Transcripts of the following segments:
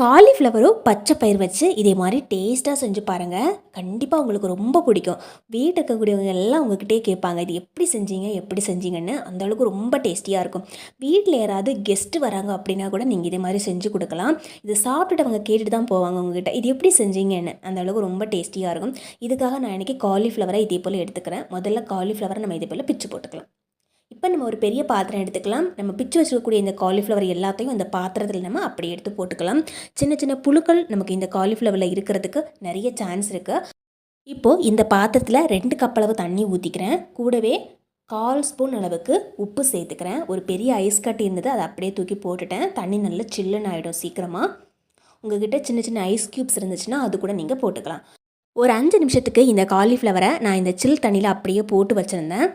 காலிஃப்ளவரும் பச்சை பயிர் வச்சு இதே மாதிரி டேஸ்ட்டாக செஞ்சு பாருங்கள் கண்டிப்பாக உங்களுக்கு ரொம்ப பிடிக்கும். வீட்டில் இருக்கக்கூடியவங்க எல்லாம் உங்ககிட்டே கேட்பாங்க இது எப்படி செஞ்சீங்க எப்படி செஞ்சீங்கன்னு? அந்த அளவுக்கு ரொம்ப டேஸ்டியாக இருக்கும். வீட்டில் யாராவது கெஸ்ட்டு வராங்க அப்படின்னா கூட நீங்கள் இதே மாதிரி செஞ்சு கொடுக்கலாம். இது சாப்பிட்டுட்டு அவங்க கேட்டுட்டு தான் போவாங்க உங்ககிட்ட இது எப்படி செஞ்சீங்கன்னு? அந்த அளவுக்கு ரொம்ப டேஸ்டியாக இருக்கும். இதுக்காக நான் இன்றைக்கி காலிஃப்ளவரை இதே போல் எடுத்துக்கிறேன். முதல்ல காலிஃப்ளவரை நம்ம இதே போல் பிச்சு போட்டுக்கலாம். இப்போ நம்ம ஒரு பெரிய பாத்திரம் எடுத்துக்கலாம். நம்ம பிச்சு வச்சுக்கக்கூடிய இந்த காலிஃப்ளவர் எல்லாத்தையும் இந்த பாத்திரத்தில் நம்ம அப்படி எடுத்து போட்டுக்கலாம். சின்ன சின்ன புழுக்கள் நமக்கு இந்த காலிஃப்ளவரில் இருக்கிறதுக்கு நிறைய சான்ஸ் இருக்குது இப்போது இந்த பாத்திரத்தில் ரெண்டு கப் அளவு தண்ணி ஊற்றிக்கிறேன் கூடவே கால் ஸ்பூன் அளவுக்கு உப்பு சேர்த்துக்கிறேன். ஒரு பெரிய ஐஸ் கட்டி இருந்தது அதை அப்படியே தூக்கி போட்டுட்டேன். தண்ணி நல்லா சில்லுன்னு ஆகிடும் சீக்கிரமாக உங்ககிட்ட சின்ன சின்ன ஐஸ் க்யூப்ஸ் இருந்துச்சுன்னா அது கூட நீங்கள் போட்டுக்கலாம். ஒரு அஞ்சு நிமிஷத்துக்கு இந்த காலிஃப்ளவரை நான் இந்த சில் தண்ணியில் அப்படியே போட்டு வச்சுருந்தேன்.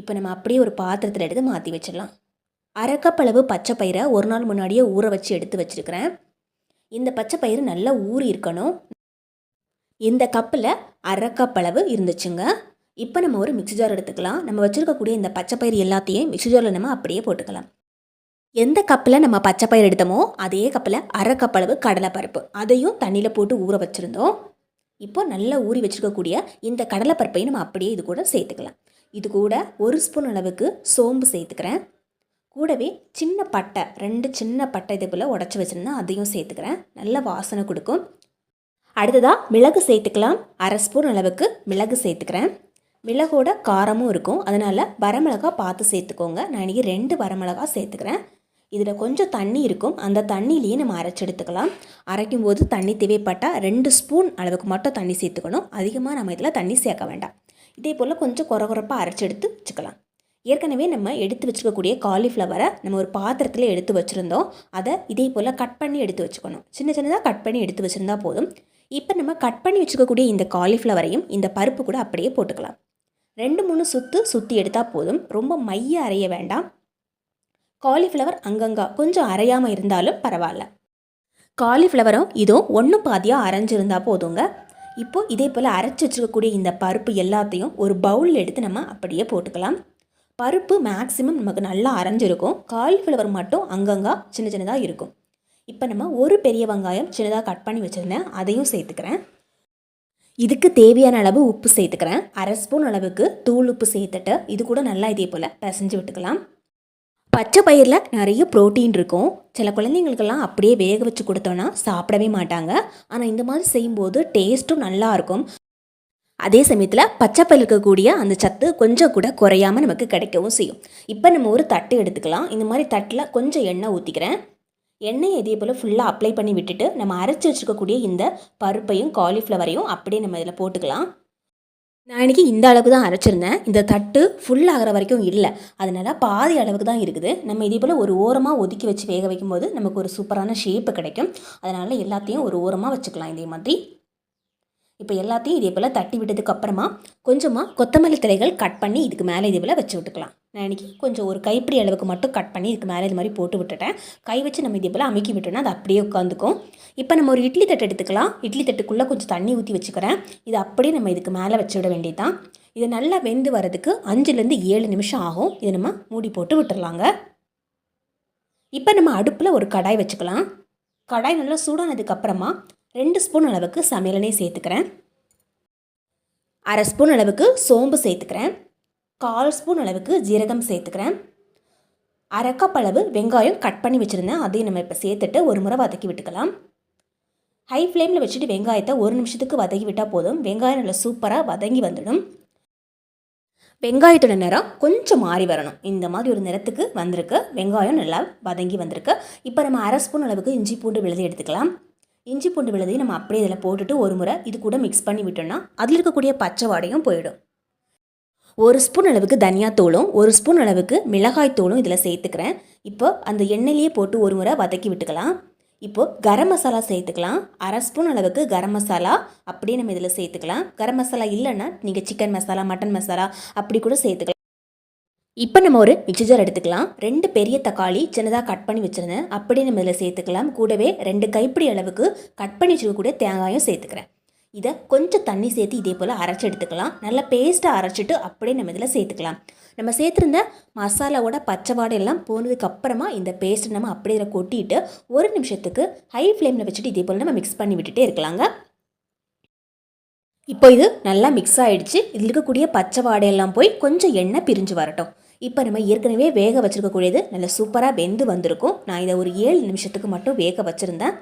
இப்போ நம்ம அப்படியே ஒரு பாத்திரத்தில் எடுத்து மாற்றி வச்சிடலாம். அரைக்கப்பளவு பச்சை பயிரை ஒரு நாள் முன்னாடியே ஊற வச்சு எடுத்து வச்சுருக்கிறேன். இந்த பச்சை பயிறு நல்லா ஊறி இருக்கணும். இந்த கப்பில் அரைக்கப்பளவு இருந்துச்சுங்க. இப்போ நம்ம ஒரு மிக்ஸி ஜார் எடுத்துக்கலாம். நம்ம வச்சுருக்கக்கூடிய இந்த பச்சை பயிறு எல்லாத்தையும் மிக்ஸி ஜாரில் நம்ம அப்படியே போட்டுக்கலாம். எந்த கப்பில் நம்ம பச்சை பயிர் எடுத்தோமோ அதே கப்பில் அரை கடலைப்பருப்பு. அதையும் தண்ணியில் போட்டு ஊற வச்சுருந்தோம். இப்போ நல்லா ஊறி வச்சுருக்கக்கூடிய இந்த கடலைப்பருப்பையும் நம்ம அப்படியே இது கூட சேர்த்துக்கலாம். இது கூட ஒரு ஸ்பூன் அளவுக்கு சோம்பு சேர்த்துக்கிறேன். கூடவே சின்ன பட்டை ரெண்டு சின்ன பட்டை இது போல் உடச்சி வச்சுருந்தேன் அதையும் சேர்த்துக்கிறேன். நல்ல வாசனை கொடுக்கும். அடுத்ததாக மிளகு சேர்த்துக்கலாம். அரை ஸ்பூன் அளவுக்கு மிளகு சேர்த்துக்கிறேன். மிளகோட காரமும் இருக்கும். அதனால் வரமிளகா பார்த்து சேர்த்துக்கோங்க. நான் இன்றைக்கி ரெண்டு வரமிளகா சேர்த்துக்கிறேன். இதில் கொஞ்சம் தண்ணி இருக்கும். அந்த தண்ணியிலேயே நம்ம அரைச்சி எடுத்துக்கலாம் அரைக்கும் போது தண்ணி தேவைப்பட்டால் ரெண்டு ஸ்பூன் அளவுக்கு மட்டும் தண்ணி சேர்த்துக்கணும். அதிகமாக நம்ம இதில் தண்ணி சேர்க்க வேண்டாம். இதே போல் கொஞ்சம் குறை குறைப்பாக அரைச்சி எடுத்து வச்சுக்கலாம். ஏற்கனவே நம்ம எடுத்து வச்சுக்கக்கூடிய காலிஃப்ளவரை நம்ம ஒரு பாத்திரத்தில் எடுத்து வச்சுருந்தோம். அதை இதே போல் கட் பண்ணி எடுத்து வச்சுக்கணும். சின்ன சின்னதாக கட் பண்ணி எடுத்து வச்சுருந்தா போதும். இப்போ நம்ம கட் பண்ணி வச்சுக்கக்கூடிய இந்த காலிஃப்ளவரையும் இந்த பருப்பு கூட அப்படியே போட்டுக்கலாம். ரெண்டு மூணு சுற்று சுற்றி எடுத்தால் போதும். ரொம்ப மைய அரைய வேண்டாம். காலிஃப்ளவர் அங்கங்கா கொஞ்சம் அரையாமல் இருந்தாலும் பரவாயில்ல காலிஃப்ளவரும் இதுவும் ஒன்று பாதியாக அரைஞ்சிருந்தா போதுங்க. இப்போ இதே போல் அரைச்சி வச்சுருக்கக்கூடிய இந்த பருப்பு எல்லாத்தையும் ஒரு பவுலில் எடுத்து நம்ம அப்படியே போட்டுக்கலாம். பருப்பு மேக்ஸிமம் நமக்கு நல்லா அரைஞ்சிருக்கும். காலிஃப்ளவர் மட்டும் அங்கங்கா சின்ன சின்னதாக இருக்கும். இப்போ நம்ம ஒரு பெரிய வெங்காயம் சின்னதாக கட் பண்ணி வச்சுருந்தேன். அதையும் சேர்த்துக்கிறேன். இதுக்கு தேவையான அளவு உப்பு சேர்த்துக்கிறேன். அரை ஸ்பூன் அளவுக்கு தூள் உப்பு சேர்த்துட்டு இது கூட நல்லா இதே போல் பிசைஞ்சு விட்டுக்கலாம். பச்சை பயிரில் நிறைய ப்ரோட்டீன் இருக்கும். சில குழந்தைங்களுக்கெல்லாம் அப்படியே வேக வச்சு கொடுத்தோன்னா சாப்பிடவே மாட்டாங்க. ஆனால் இந்த மாதிரி செய்யும்போது டேஸ்ட்டும் நல்லா இருக்கும். அதே சமயத்தில் பச்சை பயிர் இருக்கக்கூடிய அந்த சத்து கொஞ்சம் கூட குறையாமல் நமக்கு கிடைக்கவும் செய்யும். இப்போ நம்ம ஒரு தட்டு எடுத்துக்கலாம். இந்த மாதிரி தட்டில் கொஞ்சம் எண்ணெய் ஊற்றிக்கிறேன் எண்ணெயை இதே போல் ஃபுல்லாக அப்ளை பண்ணி விட்டுட்டு நம்ம அரைச்சி வச்சுருக்கக்கூடிய இந்த பருப்பையும் காலிஃப்ளவரையும் அப்படியே நம்ம இதில் போட்டுக்கலாம். நான் இன்றைக்கி இந்த அளவுக்கு தான் அரைச்சிருந்தேன். இந்த தட்டு ஃபுல் ஆகிற வரைக்கும் இல்லை. அதனால் பாதி அளவுக்கு தான் இருக்குது. நம்ம இதே போல் ஒரு ஓரமாக ஒதுக்கி வச்சு வேக வைக்கும்போது நமக்கு ஒரு சூப்பரான ஷேப்பு கிடைக்கும். அதனால் எல்லாத்தையும் ஒரு ஓரமாக வச்சுக்கலாம் இதே மாதிரி. இப்போ எல்லாத்தையும் இதே போல் தட்டி விட்டதுக்கு அப்புறமா கொஞ்சமாக கொத்தமல்லி தலைகள் கட் பண்ணி இதுக்கு மேலே இதே போல் வச்சு விட்டுக்கலாம். நான் இன்றைக்கி கொஞ்சம் ஒரு கைப்பிடி அளவுக்கு மட்டும் கட் பண்ணி இதுக்கு மேலே இது மாதிரி போட்டு விட்டுட்டேன். கை வச்சு நம்ம இதே போல் அமுக்கி விட்டோன்னா அது அப்படியே உட்காந்துக்கும். இப்போ நம்ம ஒரு இட்லி தட்டு எடுத்துக்கலாம். இட்லி தட்டுக்குள்ளே கொஞ்சம் தண்ணி ஊற்றி வச்சுக்கிறேன். இது அப்படியே நம்ம இதுக்கு மேலே வச்சு விட வேண்டியதுதான். இது நல்லா வெந்து வரதுக்கு அஞ்சுலேருந்து ஏழு நிமிஷம் ஆகும். இதை நம்ம மூடி போட்டு விட்டுடலாங்க இப்போ நம்ம அடுப்பில் ஒரு கடாய் வச்சுக்கலாம். கடாய் நல்லா சூடானதுக்கு அப்புறமா ரெண்டு ஸ்பூன் அளவுக்கு சமையலனே சேர்த்துக்கிறேன். அரை ஸ்பூன் அளவுக்கு சோம்பு சேர்த்துக்கிறேன். கால் ஸ்பூன் அளவுக்கு ஜீரகம் சேர்த்துக்கிறேன். அரை கப் அளவு வெங்காயம் கட் பண்ணி வச்சுருந்தேன். அதையும் நம்ம இப்போ சேர்த்துட்டு ஒரு முறை வதக்கி விட்டுக்கலாம். ஹை ஃப்ளேமில் வச்சுட்டு வெங்காயத்தை ஒரு நிமிஷத்துக்கு வதக்கி விட்டால் போதும். வெங்காயம் நல்லா சூப்பராக வதங்கி வந்துடும். வெங்காயத்தோட நிறம் கொஞ்சம் மாறி வரணும். இந்த மாதிரி ஒரு நிறத்துக்கு வந்திருக்கு. வெங்காயம் நல்லா வதங்கி வந்திருக்கு. இப்போ நம்ம அரை ஸ்பூன் அளவுக்கு இஞ்சி பூண்டு விழுதி எடுத்துக்கலாம். இஞ்சி பூண்டு விழுதையும் நம்ம அப்படியே இதில் போட்டுட்டு ஒரு முறை இது கூட மிக்ஸ் பண்ணி விட்டோம்னா அதில் இருக்கக்கூடிய பச்சை வாடையும் போயிடும். ஒரு ஸ்பூன் அளவுக்கு தனியாத்தூளும் ஒரு ஸ்பூன் அளவுக்கு மிளகாய் தூளும் இதில் சேர்த்துக்கிறேன். இப்போ அந்த எண்ணெயிலேயே போட்டு ஒரு முறை வதக்கி விட்டுக்கலாம். இப்போது கரம் மசாலா சேர்த்துக்கலாம். அரை ஸ்பூன் அளவுக்கு கரம் மசாலா அப்படியே நம்ம இதில் சேர்த்துக்கலாம். கரம் மசாலா இல்லைன்னா நீங்கள் சிக்கன் மசாலா மட்டன் மசாலா அப்படி கூட சேர்த்துக்கலாம். இப்போ நம்ம ஒரு மிக்சி ஜார் எடுத்துக்கலாம். ரெண்டு பெரிய தக்காளி சின்னதாக கட் பண்ணி வச்சுருந்தேன். அப்படியே நம்ம இதில் சேர்த்துக்கலாம். கூடவே ரெண்டு கைப்பிடி அளவுக்கு கட் பண்ணி வச்சுருக்கக்கூடிய தேங்காயும் சேர்த்துக்கிறேன். இதை கொஞ்சம் தண்ணி சேர்த்து இதே போல் அரைச்சி எடுத்துக்கலாம். நல்லா பேஸ்ட்டாக அரைச்சிட்டு அப்படியே நம்ம இதில் சேர்த்துக்கலாம். நம்ம சேர்த்துருந்த மசாலாவோட பச்சை வாடையெல்லாம் எல்லாம் போனதுக்கு அப்புறமா இந்த பேஸ்ட்டை நம்ம அப்படியே இதில் கொட்டிட்டு ஒரு நிமிஷத்துக்கு ஹை ஃப்ளேமில் வச்சுட்டு இதே போல் நம்ம மிக்ஸ் பண்ணி விட்டுட்டே இருக்கலாங்க. இப்போ இது நல்லா மிக்ஸ் ஆகிடுச்சு இதில் இருக்கக்கூடிய பச்சை வாடையெல்லாம் போய் கொஞ்சம் எண்ணெய் பிரிஞ்சு வரட்டும். இப்போ நம்ம ஏற்கனவே வேக வச்சுருக்கக்கூடியது நல்லா சூப்பராக வெந்து வந்திருக்கும். நான் இதை ஒரு ஏழு நிமிஷத்துக்கு மட்டும் வேக வச்சுருந்தேன்.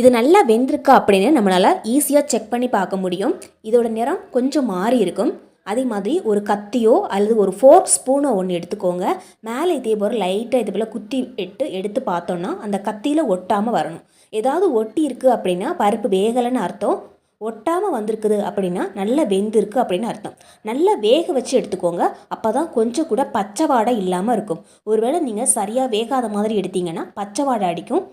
இது நல்லா வெந்திருக்கா அப்படின்னு நம்மளால் ஈஸியாக செக் பண்ணி பார்க்க முடியும். இதோட நிறம் கொஞ்சம் மாறி இருக்கும். அதே மாதிரி ஒரு கத்தியோ அல்லது ஒரு ஃபோர்க் ஸ்பூனோ ஒன்று எடுத்துக்கோங்க. மேலே இதே போல் லைட்டாக இது போல் குத்தி இட்டு எடுத்து பார்த்தோன்னா அந்த கத்தியில் ஒட்டாமல் வரணும். ஏதாவது ஒட்டி இருக்குது அப்படின்னா பருப்பு வேகலைன்னு அர்த்தம். ஒட்டாமல் வந்திருக்குது அப்படின்னா நல்லா வெந்திருக்கு அப்படின்னு அர்த்தம். நல்லா வேக வச்சு எடுத்துக்கோங்க. அப்போ தான் கொஞ்சம் கூட பச்சை வாடை இல்லாமல் இருக்கும். ஒருவேளை நீங்கள் சரியாக வேகாத மாதிரி எடுத்தீங்கன்னா பச்சை வாடை அடிக்கும்.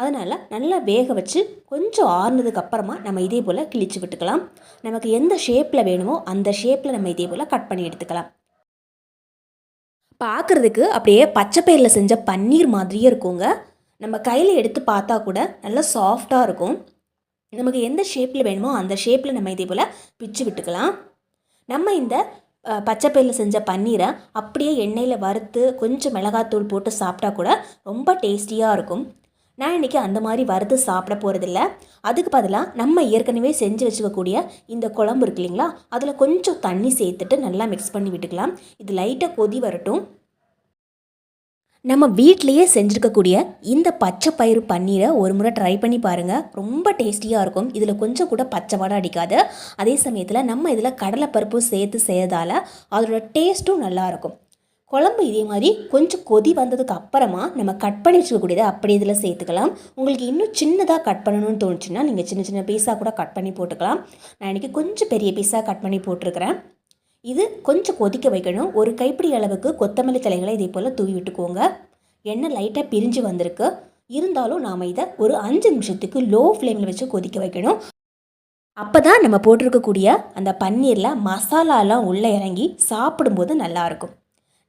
அதனால் நல்லா வேக வச்சு கொஞ்சம் ஆறுனதுக்கு அப்புறமா நம்ம இதே போல் கிழிச்சு விட்டுக்கலாம். நமக்கு எந்த ஷேப்பில் வேணுமோ அந்த ஷேப்பில் நம்ம இதே போல் கட் பண்ணி எடுத்துக்கலாம். பார்க்குறதுக்கு அப்படியே பச்சை பயிரில் செஞ்ச பன்னீர் மாதிரியே இருக்குங்க. நம்ம கையில் எடுத்து பார்த்தா கூட நல்லா சாஃப்டாக இருக்கும். நமக்கு எந்த ஷேப்பில் வேணுமோ அந்த ஷேப்பில் நம்ம இதே போல் பிச்சு விட்டுக்கலாம். நம்ம இந்த பச்சை பயிரில் செஞ்ச பன்னீரை அப்படியே எண்ணெயில் வறுத்து கொஞ்சம் மிளகாத்தூள் போட்டு சாப்பிட்டா கூட ரொம்ப டேஸ்டியாக இருக்கும். நான் இன்றைக்கி அந்த மாதிரி வறுத்து சாப்பிட போகிறதில்ல அதுக்கு பதிலாக நம்ம ஏற்கனவே செஞ்சு வச்சுக்கக்கூடிய இந்த குழம்பு இருக்கு இல்லைங்களா? அதில் கொஞ்சம் தண்ணி சேர்த்துட்டு நல்லா மிக்ஸ் பண்ணி விட்டுக்கலாம். இது லைட்டாக கொதி வரட்டும். நம்ம வீட்டிலையே செஞ்சுருக்கக்கூடிய இந்த பச்சை பயிறு பன்னீரை ஒரு முறை ட்ரை பண்ணி பாருங்கள் ரொம்ப டேஸ்டியாக இருக்கும். இதில் கொஞ்சம் கூட பச்சை வாடை அடிக்காது. அதே சமயத்தில் நம்ம இதில் கடலைப்பருப்பு சேர்த்து செய்யறதால அதோட டேஸ்ட்டும் நல்லாயிருக்கும் குழம்பு இதே மாதிரி கொஞ்சம் கொதி வந்ததுக்கு அப்புறமா நம்ம கட் பண்ணி வச்சுக்கக்கூடியதை அப்படி இதில் சேர்த்துக்கலாம். உங்களுக்கு இன்னும் சின்னதாக கட் பண்ணணும்னு தோணுச்சுன்னா நீங்கள் சின்ன சின்ன பீஸாக கூட கட் பண்ணி போட்டுக்கலாம். நான் இன்றைக்கி கொஞ்சம் பெரிய பீஸாக கட் பண்ணி போட்டிருக்கிறேன். இது கொஞ்சம் கொதிக்க வைக்கணும். ஒரு கைப்பிடி அளவுக்கு கொத்தமல்லி தலைகளை இதே போல் தூவி விட்டுக்கோங்க. எண்ணெய் லைட்டாக பிரிஞ்சு வந்திருக்கு. இருந்தாலும் நாம் இதை ஒரு அஞ்சு நிமிஷத்துக்கு லோ ஃப்ளேமில் வச்சு கொதிக்க வைக்கணும். அப்போ தான் நம்ம போட்டிருக்கக்கூடிய அந்த பன்னீரில் மசாலாலாம் உள்ளே இறங்கி சாப்பிடும்போது நல்லாயிருக்கும்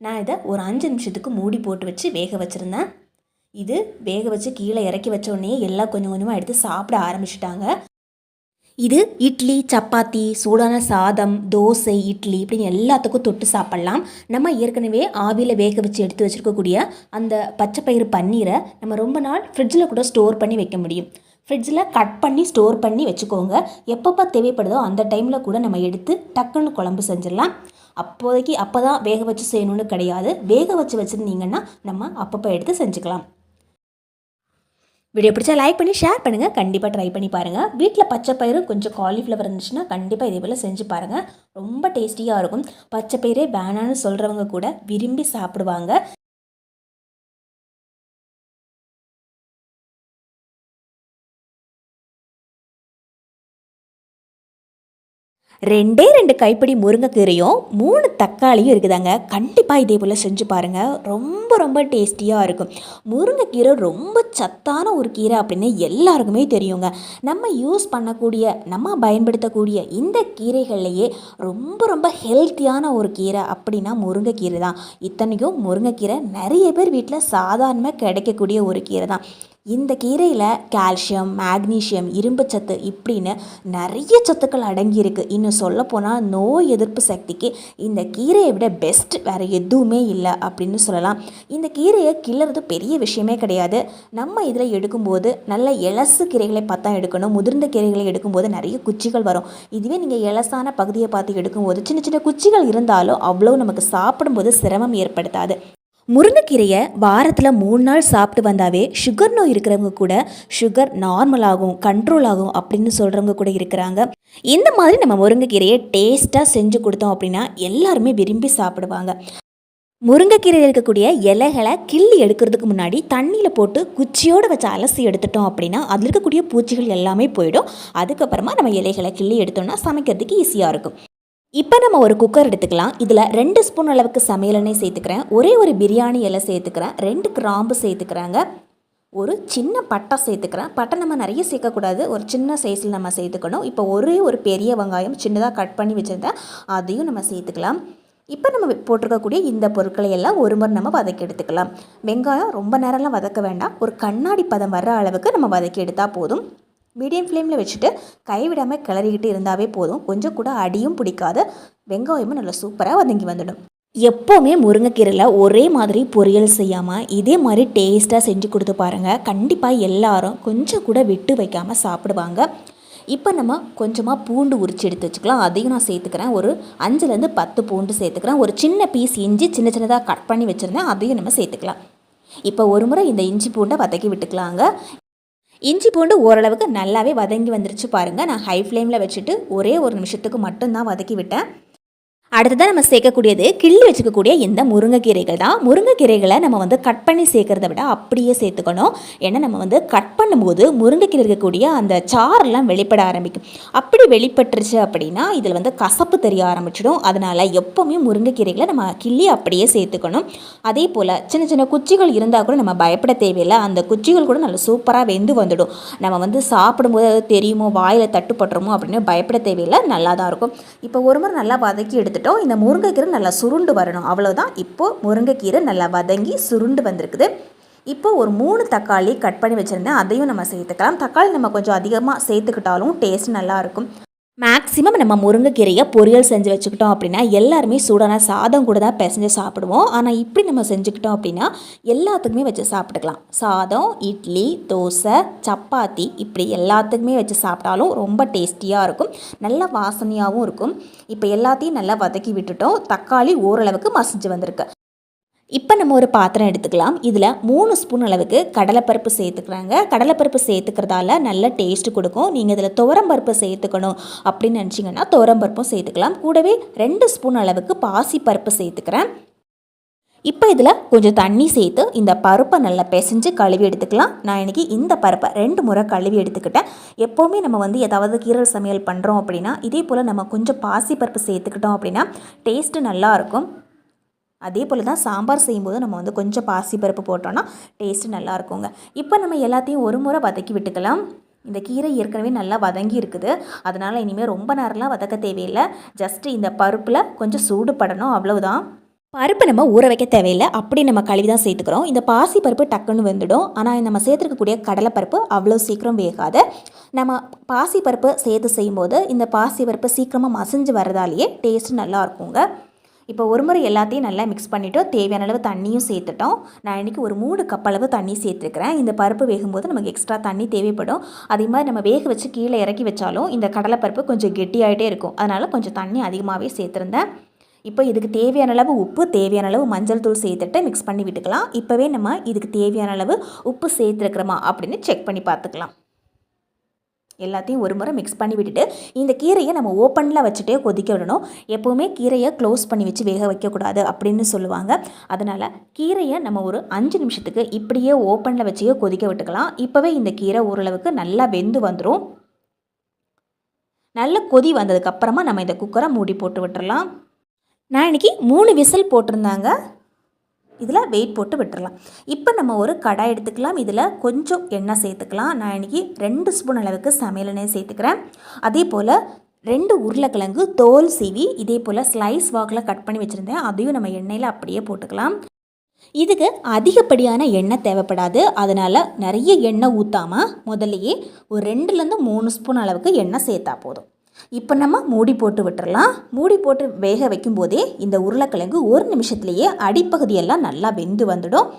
நான் இதை ஒரு அஞ்சு நிமிஷத்துக்கு மூடி போட்டு வச்சு வேக வச்சுருந்தேன். இது வேக வச்சு கீழே இறக்கி வச்ச உடனே எல்லாம் கொஞ்சம் கொஞ்சமாக எடுத்து சாப்பிட ஆரம்பிச்சிட்டாங்க. இது இட்லி சப்பாத்தி சூடான சாதம் தோசை இட்லி இப்படின்னு எல்லாத்துக்கும் தொட்டு சாப்பிட்லாம். நம்ம ஏற்கனவே ஆவியில் வேக வச்சு எடுத்து வச்சுருக்கக்கூடிய அந்த பச்சை பயிறு பன்னீரை நம்ம ரொம்ப நாள் ஃப்ரிட்ஜில் கூட ஸ்டோர் பண்ணி வைக்க முடியும். ஃப்ரிட்ஜில் கட் பண்ணி ஸ்டோர் பண்ணி வச்சுக்கோங்க. எப்பப்போ தேவைப்படுதோ அந்த டைமில் கூட நம்ம எடுத்து டக்குன்னு குழம்பு செஞ்சிடலாம். அப்போதைக்கு அப்போ தான் வேக வச்சு செய்யணும்னு கிடையாது. வேக வச்சு வச்சுருந்தீங்கன்னா நம்ம அப்பப்போ எடுத்து செஞ்சுக்கலாம். வீடியோ பிடிச்சா லைக் பண்ணி ஷேர் பண்ணுங்கள் கண்டிப்பாக ட்ரை பண்ணி பாருங்கள் வீட்டில் பச்சை பயிறு கொஞ்சம் காலிஃப்ளவர் இருந்துச்சுன்னா கண்டிப்பாக இதே போல் செஞ்சு பாருங்கள் ரொம்ப டேஸ்டியாக இருக்கும். பச்சை பயிரே வேணான்னு சொல்கிறவங்க கூட விரும்பி சாப்பிடுவாங்க. ரெண்டே ரெண்டு கைப்பிடி முருங்கைக்கீரையும் மூணு தக்காளியும் இருக்குதாங்க. கண்டிப்பாக இதே போல் செஞ்சு பாருங்கள் ரொம்ப ரொம்ப டேஸ்டியாக இருக்கும். முருங்கைக்கீரை ரொம்ப சத்தான ஒரு கீரை அப்படின்னு எல்லாருக்குமே தெரியுங்க. நம்ம யூஸ் பண்ணக்கூடிய நம்ம பயன்படுத்தக்கூடிய இந்த கீரைகள்லையே ரொம்ப ரொம்ப ஹெல்த்தியான ஒரு கீரை அப்படின்னா முருங்கைக்கீரை தான் இத்தனைக்கும் முருங்கைக்கீரை நிறைய பேர் வீட்டில் சாதாரணமாக கிடைக்கக்கூடிய ஒரு கீரை தான் இந்த கீரையில் கால்சியம் மேக்னீசியம் இரும்புச்சத்து இப்படின்னு நிறைய சத்துக்கள் அடங்கியிருக்கு. இன்னும் சொல்லப்போனால் நோய் எதிர்ப்பு சக்திக்கு இந்த கீரையை விட பெஸ்ட் வேறு எதுவுமே இல்லை அப்படின்னு சொல்லலாம். இந்த கீரையை கிள்ளுறது பெரிய விஷயமே கிடையாது. நம்ம இதில் எடுக்கும்போது நல்ல இலசு கீரைகளை பார்த்தா எடுக்கணும். முதிர்ந்த கீரைகளை எடுக்கும்போது நிறைய குச்சிகள் வரும். இதுவே நீங்கள் இலசான பகுதியை பார்த்து எடுக்கும்போது சின்ன சின்ன குச்சிகள் இருந்தாலும் அவ்வளோ நமக்கு சாப்பிடும்போது சிரமம் ஏற்படுத்தாது. முருங்கைக்கீரையை வாரத்தில் மூணு நாள் சாப்பிட்டு வந்தாவே சுகர் நோய் இருக்கிறவங்க கூட சுகர் நார்மல் ஆகும் கண்ட்ரோல் ஆகும் அப்படின்னு சொல்கிறவங்க கூட இருக்கிறாங்க. இந்த மாதிரி நம்ம முருங்கைக்கீரையை டேஸ்ட்டாக செஞ்சு கொடுத்தோம் அப்படின்னா எல்லாருமே விரும்பி சாப்பிடுவாங்க. முருங்கைக்கீரையில் இருக்கக்கூடிய இலைகளை கிள்ளி எடுக்கிறதுக்கு முன்னாடி தண்ணியில் போட்டு குச்சியோடு வச்சு அலசி எடுத்துட்டோம் அப்படின்னா அதில் இருக்கக்கூடிய பூச்சிகள் எல்லாமே போயிடும். அதுக்கப்புறமா நம்ம இலைகளை கிள்ளி எடுத்தோம்னா சமைக்கிறதுக்கு ஈஸியாக இருக்கும். இப்போ நம்ம ஒரு குக்கர் எடுத்துக்கலாம். இதில் ரெண்டு ஸ்பூன் அளவுக்கு சமையல் எண்ணெய் சேர்த்துக்கிறேன். ஒரே ஒரு பிரியாணி இலை சேர்த்துக்கிறேன். ரெண்டு கிராம்பு சேர்த்துக்கிறாங்க. ஒரு சின்ன பட்டை சேர்த்துக்கிறேன். பட்டை நம்ம நிறைய சேர்க்கக்கூடாது. ஒரு சின்ன சைஸில் நம்ம சேர்த்துக்கணும். இப்போ ஒரே ஒரு பெரிய வெங்காயம் சின்னதாக கட் பண்ணி வச்சுருந்தேன். அதையும் நம்ம சேர்த்துக்கலாம். இப்போ நம்ம போட்டிருக்கக்கூடிய இந்த பொருட்களை எல்லாம் ஒரு முறை நம்ம வதக்கி எடுத்துக்கலாம். வெங்காயம் ரொம்ப நேரம்லாம் வதக்க வேண்டாம். ஒரு கண்ணாடி பதம் வர்ற அளவுக்கு நம்ம வதக்கி எடுத்தால் போதும். மீடியம் ஃப்ளேமில் வச்சுட்டு கைவிடாமல் கிளறிக்கிட்டு இருந்தாவே போதும். கொஞ்சம் கூட அடியும் பிடிக்காது. வெங்காயமும் நல்லா சூப்பராக வதங்கி வந்துடும். எப்போவுமே முருங்கைக்கீரையில் ஒரே மாதிரி பொரியல் செய்யாமல் இதே மாதிரி டேஸ்ட்டாக செஞ்சு கொடுத்து பாருங்கள் கண்டிப்பாக எல்லாரும் கொஞ்சம் கூட விட்டு வைக்காமல் சாப்பிடுவாங்க. இப்போ நம்ம கொஞ்சமாக பூண்டு உரிச்சு எடுத்து வச்சுக்கலாம். அதையும் நான் சேர்த்துக்கிறேன். ஒரு அஞ்சுலேருந்து பத்து பூண்டு சேர்த்துக்கிறேன். ஒரு சின்ன பீஸ் இஞ்சி சின்ன சின்னதாக கட் பண்ணி வச்சுருந்தேன். அதையும் நம்ம சேர்த்துக்கலாம். இப்போ ஒரு முறை இந்த இஞ்சி பூண்டை வதக்கி விட்டுக்கலாங்க. இஞ்சி பூண்டு ஓரளவுக்கு நல்லாவே வதங்கி வந்துருச்சு பாருங்கள் நான் ஹை ஃப்ளேமில் வச்சுட்டு ஒரே ஒரு நிமிஷத்துக்கு மட்டும்தான் வதக்கி விட்டேன் அடுத்ததாக நம்ம சேர்க்கக்கூடியது கிள்ளி வச்சுக்கக்கூடிய இந்த முருங்கைக்கீரைகள் தான். முருங்கைக்கீரைகளை நம்ம வந்து கட் பண்ணி சேர்க்கறத விட அப்படியே சேர்த்துக்கணும். ஏன்னா நம்ம வந்து கட் பண்ணும்போது முருங்கைக்கீரை இருக்கக்கூடிய அந்த சாரெல்லாம் வெளிப்பட ஆரம்பிக்கும். அப்படி வெளிப்பட்டுருச்சு அப்படின்னா இதில் வந்து கசப்பு தெரிய ஆரம்பிச்சிடும். அதனால் எப்போவுமே முருங்கைக்கீரைகளை நம்ம கிள்ளி அப்படியே சேர்த்துக்கணும். அதே போல் சின்ன சின்ன குச்சிகள் இருந்தால் கூட நம்ம பயப்பட தேவையில்லை. அந்த குச்சிகள் கூட நல்லா சூப்பராக வெந்து வந்துடும். நம்ம வந்து சாப்பிடும்போது அது தெரியுமோ வாயில் தட்டுப்பட்டுருமோ அப்படின்னு பயப்பட தேவையில்லை. நல்லா தான் இருக்கும். இப்போ ஒரு முறை நல்லா வதக்கி எடுத்து எடுத்துட்டோம். இந்த முருங்கைக்கீரை நல்லா சுருண்டு வரணும். அவ்வளோதான் இப்போது முருங்கைக்கீரை நல்லா வதங்கி சுருண்டு வந்திருக்குது. இப்போ ஒரு மூணு தக்காளி கட் பண்ணி வச்சுருந்தேன். அதையும் நம்ம சேர்த்துக்கலாம். தக்காளி நம்ம கொஞ்சம் அதிகமாக சேர்த்துக்கிட்டாலும் டேஸ்ட் நல்லாயிருக்கும் மேக்ஸிமம் நம்ம முருங்கைக்கீரையை பொரியல் செஞ்சு வச்சுக்கிட்டோம் அப்படின்னா எல்லாருமே சூடான சாதம் கூட தான் பிசைஞ்சு சாப்பிடுவோம். ஆனால் இப்படி நம்ம செஞ்சுக்கிட்டோம் அப்படின்னா எல்லாத்துக்குமே வச்சு சாப்பிட்டுக்கலாம். சாதம் இட்லி தோசை சப்பாத்தி இப்படி எல்லாத்துக்குமே வச்சு சாப்பிட்டாலும் ரொம்ப டேஸ்டியாக இருக்கும். நல்ல வாசனையாகவும் இருக்கும். இப்போ எல்லாத்தையும் நல்லா வதக்கி விட்டுட்டோம். தக்காளி ஓரளவுக்கு மசிஞ்சு வந்திருக்கு. இப்போ நம்ம ஒரு பாத்திரம் எடுத்துக்கலாம். இதில் மூணு ஸ்பூன் அளவுக்கு கடலைப்பருப்பு சேர்த்துக்கிறாங்க கடலைப்பருப்பு சேர்த்துக்கிறதால நல்ல டேஸ்ட் கொடுக்கும். நீங்கள் இதில் துவரம்பருப்பு சேர்த்துக்கணும் அப்படின்னு நினச்சிங்கன்னா துவரம்பருப்பும் சேர்த்துக்கலாம். கூடவே ரெண்டு ஸ்பூன் அளவுக்கு பாசிப்பருப்பு சேர்த்துக்கிறேன். இப்போ இதில் கொஞ்சம் தண்ணி சேர்த்து இந்த பருப்பை நல்லா பிசைஞ்சு கழுவி எடுத்துக்கலாம். நான் இன்றைக்கி இந்த பருப்பை ரெண்டு முறை கழுவி எடுத்துக்கிட்டேன். எப்போவுமே நம்ம வந்து ஏதாவது கீரல் சமையல் பண்ணுறோம் அப்படின்னா இதே போல் நம்ம கொஞ்சம் பாசிப்பருப்பு சேர்த்துக்கிட்டோம் அப்படின்னா டேஸ்ட்டு நல்லாயிருக்கும் அதே போல் தான் சாம்பார் செய்யும்போது நம்ம வந்து கொஞ்சம் பாசிப்பருப்பு போட்டோன்னா டேஸ்ட்டு நல்லா இருக்குங்க. இப்போ நம்ம எல்லாத்தையும் ஒரு முறை வதக்கி விட்டுக்கலாம். இந்த கீரை ஏற்கனவே நல்லா வதங்கி இருக்குது. அதனால் இனிமேல் ரொம்ப நேரம்லாம் வதக்க தேவையில்லை. ஜஸ்ட்டு இந்த பருப்பில் கொஞ்சம் சூடுபடணும் அவ்வளவுதான். பருப்பு நம்ம ஊற வைக்க தேவையில்லை. அப்படி நம்ம கழுவி தான் சேர்த்துக்கிறோம். இந்த பாசி பருப்பு டக்குன்னு வெந்துடும். ஆனால் நம்ம சேர்த்துருக்கக்கூடிய கடலைப்பருப்பு அவ்வளோ சீக்கிரம் வேகாது. நம்ம பாசி பருப்பு சேர்த்து செய்யும்போது இந்த பாசி பருப்பு சீக்கிரமாக மசிஞ்சு வரதாலேயே டேஸ்ட் நல்லா இருக்குங்க. இப்போ ஒரு முறை எல்லாத்தையும் நல்லா மிக்ஸ் பண்ணிவிட்டோம் தேவையான அளவு தண்ணியும் சேர்த்துட்டோம். நான் இன்றைக்கி ஒரு மூணு கப் அளவு தண்ணி சேர்த்துருக்கிறேன். இந்த பருப்பு வேகும்போது நமக்கு எக்ஸ்ட்ரா தண்ணி தேவைப்படும். அதே மாதிரி நம்ம வேக வச்சு கீழே இறக்கி வச்சாலும் இந்த கடலைப்பருப்பு கொஞ்சம் கெட்டியாகிட்டே இருக்கும். அதனால் கொஞ்சம் தண்ணி அதிகமாகவே சேர்த்துருந்தேன். இப்போ இதுக்கு தேவையான அளவு உப்பு தேவையான அளவு மஞ்சள் தூள் சேர்த்துட்டு மிக்ஸ் பண்ணி விட்டுக்கலாம். இப்போவே நம்ம இதுக்கு தேவையான அளவு உப்பு சேர்த்துருக்குறோமா அப்படின்னு செக் பண்ணி பார்த்துக்கலாம். எல்லாத்தையும் ஒரு முறை மிக்ஸ் பண்ணி விட்டுட்டு இந்த கீரையை நம்ம ஓப்பனில் வச்சுட்டே கொதிக்க விடணும். எப்போவுமே கீரையை க்ளோஸ் பண்ணி வச்சு வேக வைக்கக்கூடாது அப்படின்னு சொல்லுவாங்க. அதனால் கீரையை நம்ம ஒரு அஞ்சு நிமிஷத்துக்கு இப்படியே ஓப்பனில் வச்சே கொதிக்க விட்டுக்கலாம். இப்போவே இந்த கீரை ஓரளவுக்கு நல்லா வெந்து வந்துடும் நல்ல கொதி வந்ததுக்கப்புறமா நம்ம இந்த குக்கரை மூடி போட்டு விட்டுறலாம். நான் இன்றைக்கி மூணு விசில் போட்டிருந்தாங்க. இதில் வெயிட் போட்டு விட்டுறலாம். இப்போ நம்ம ஒரு கடாய் எடுத்துக்கலாம். இதில் கொஞ்சம் எண்ணெய் சேர்த்துக்கலாம். நான் இன்றைக்கி ரெண்டு ஸ்பூன் அளவுக்கு சமையல் எண்ணெய் சேர்த்துக்கிறேன். அதே போல் ரெண்டு உருளைக்கிழங்கு தோல் சீவி இதே போல் ஸ்லைஸ் வாக்கில் கட் பண்ணி வச்சுருந்தேன். அதையும் நம்ம எண்ணெயில் அப்படியே போட்டுக்கலாம். இதுக்கு அதிகப்படியான எண்ணெய் தேவைப்படாது. அதனால் நிறைய எண்ணெய் ஊற்றாமல் முதல்லையே ஒரு ரெண்டுலேருந்து மூணு ஸ்பூன் அளவுக்கு எண்ணெய் சேர்த்தா போதும். இப்போ நம்ம மூடி போட்டு விட்டுறலாம். மூடி போட்டு வேக வைக்கும்போதே இந்த உருளைக்கிழங்கு ஒரு நிமிஷத்துலேயே அடிப்பகுதியெல்லாம் நல்லா வெந்து வந்துடும்.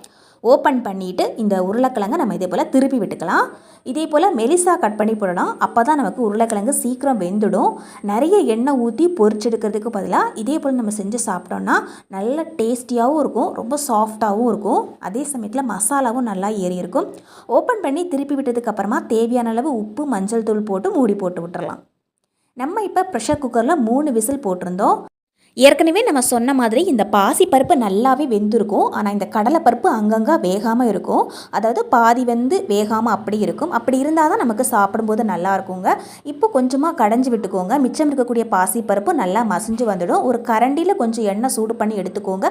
ஓப்பன் பண்ணிவிட்டு இந்த உருளைக்கிழங்கை நம்ம இதே போல் திருப்பி விட்டுக்கலாம். இதே போல் மெலிசா கட் பண்ணி போடணும். அப்போ தான் நமக்கு உருளைக்கிழங்கு சீக்கிரம் வெந்துடும். நிறைய எண்ணெய் ஊற்றி பொரிச்செடுக்கிறதுக்கு பதிலாக இதே போல் நம்ம செஞ்சு சாப்பிட்டோம்னா நல்ல டேஸ்டியாகவும் இருக்கும். ரொம்ப சாஃப்டாகவும் இருக்கும். அதே சமயத்தில் மசாலாவும் நல்லா ஏறி இருக்கும். ஓப்பன் பண்ணி திருப்பி விட்டதுக்கப்புறமா தேவையான அளவு உப்பு மஞ்சள் தூள் போட்டு மூடி போட்டு விட்டுறலாம். நம்ம இப்போ ப்ரெஷர் குக்கரில் மூணு விசில் போட்டிருந்தோம். ஏற்கனவே நம்ம சொன்ன மாதிரி இந்த பாசி பருப்பு நல்லாவே வெந்திருக்கும். ஆனால் இந்த கடலைப்பருப்பு அங்கங்கே வேகாமல் இருக்கும். அதாவது பாதி வந்து வேகாமல் அப்படி இருக்கும். அப்படி இருந்தால் தான் நமக்கு சாப்பிடும்போது நல்லா இருக்குங்க. இப்போ கொஞ்சமாக கடைஞ்சி விட்டுக்கோங்க. மிச்சம் இருக்கக்கூடிய பாசி பருப்பு நல்லா மசிஞ்சு வந்துடும். ஒரு கரண்டியில் கொஞ்சம் எண்ணெய் சூடு பண்ணி எடுத்துக்கோங்க.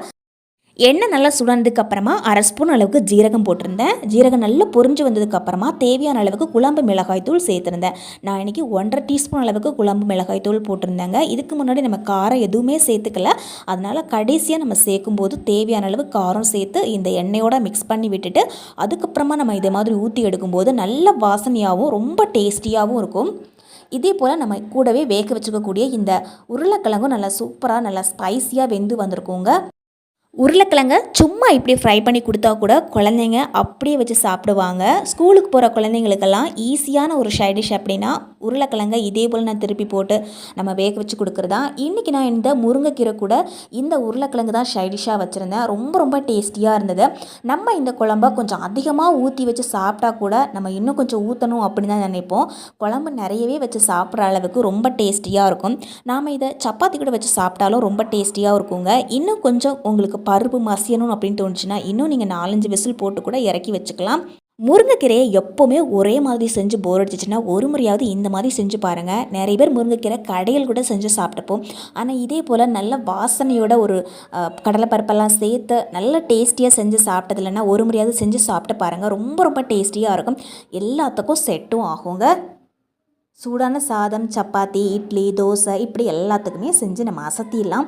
எண்ணெய் நல்லா சுடனதுக்கப்புறமா அரை ஸ்பூன் அளவுக்கு ஜீரகம் போட்டிருந்தேன். ஜீரகம் நல்லா பொரிஞ்சு வந்ததுக்கு அப்புறமா தேவையான அளவுக்கு குழம்பு மிளகாய் தூள் சேர்த்துருந்தேன். நான் இன்றைக்கி ஒன்றரை டீஸ்பூன் அளவுக்கு குழம்பு மிளகாய் தூள் போட்டிருந்தேங்க. இதுக்கு முன்னாடி நம்ம காரம் எதுவுமே சேர்த்துக்கல. அதனால் கடைசியாக நம்ம சேர்க்கும்போது தேவையான அளவு காரம் சேர்த்து இந்த எண்ணெயோட மிக்ஸ் பண்ணி விட்டுட்டு அதுக்கப்புறமா நம்ம இதை மாதிரி ஊற்றி எடுக்கும்போது நல்ல வாசனையாகவும் ரொம்ப டேஸ்டியாகவும் இருக்கும். இதே போல் நம்ம கூடவே வேக வச்சுக்கக்கூடிய இந்த உருளைக்கிழங்கும் நல்லா சூப்பராக நல்லா ஸ்பைஸியாக வெந்து வந்திருக்குங்க. உருளைக்கிழங்க சும்மா இப்படி ஃப்ரை பண்ணி கொடுத்தா கூட குழந்தைங்க அப்படியே வச்சு சாப்பிடுவாங்க. ஸ்கூலுக்கு போகிற குழந்தைங்களுக்கெல்லாம் ஈஸியான ஒரு சைடிஷ் அப்படின்னா உருளைக்கிழங்க இதே போல் நான் திருப்பி போட்டு நம்ம வேக வச்சு கொடுக்குறதா. இன்றைக்கி நான் இந்த முருங்கைக்கீரை கூட இந்த உருளைக்கிழங்கு தான் சைடிஷாக வச்சுருந்தேன். ரொம்ப ரொம்ப டேஸ்டியாக இருந்தது. நம்ம இந்த குழம்ப கொஞ்சம் அதிகமாக ஊற்றி வச்சு சாப்பிட்டா கூட நம்ம இன்னும் கொஞ்சம் ஊற்றணும் அப்படின்னு தான் நினைப்போம். குழம்பு நிறையவே வச்சு சாப்பிட்ற அளவுக்கு ரொம்ப டேஸ்டியாக இருக்கும். நாம் இதை சப்பாத்தி கூட வச்சு சாப்பிட்டாலும் ரொம்ப டேஸ்டியாக இருக்குங்க. இன்னும் கொஞ்சம் உங்களுக்கு பருப்பு மசியணும் அப்படின்னு தோணுச்சுன்னா இன்னும் நீங்கள் நாலஞ்சு விசில் போட்டு கூட இறக்கி வச்சுக்கலாம். முருங்கைக்கீரையை எப்போவுமே ஒரே மாதிரி செஞ்சு போர் அடிச்சிச்சுன்னா ஒரு முறையாவது இந்த மாதிரி செஞ்சு பாருங்கள் நிறைய பேர் முருங்கைக்கீரை கடையில் கூட செஞ்சு சாப்பிட்டுப்போம். ஆனால் இதே போல் நல்ல வாசனையோட ஒரு கடலைப்பருப்பெல்லாம் சேர்த்து நல்ல டேஸ்டியாக செஞ்சு சாப்பிட்டது இல்லைன்னா ஒரு முறையாவது செஞ்சு சாப்பிட்டு பாருங்கள் ரொம்ப ரொம்ப டேஸ்டியாக இருக்கும். எல்லாத்துக்கும் செட்டும் ஆகுங்க. சூடான சாதம் சப்பாத்தி இட்லி தோசை இப்படி எல்லாத்துக்குமே செஞ்சு நம்ம அசத்திடலாம்.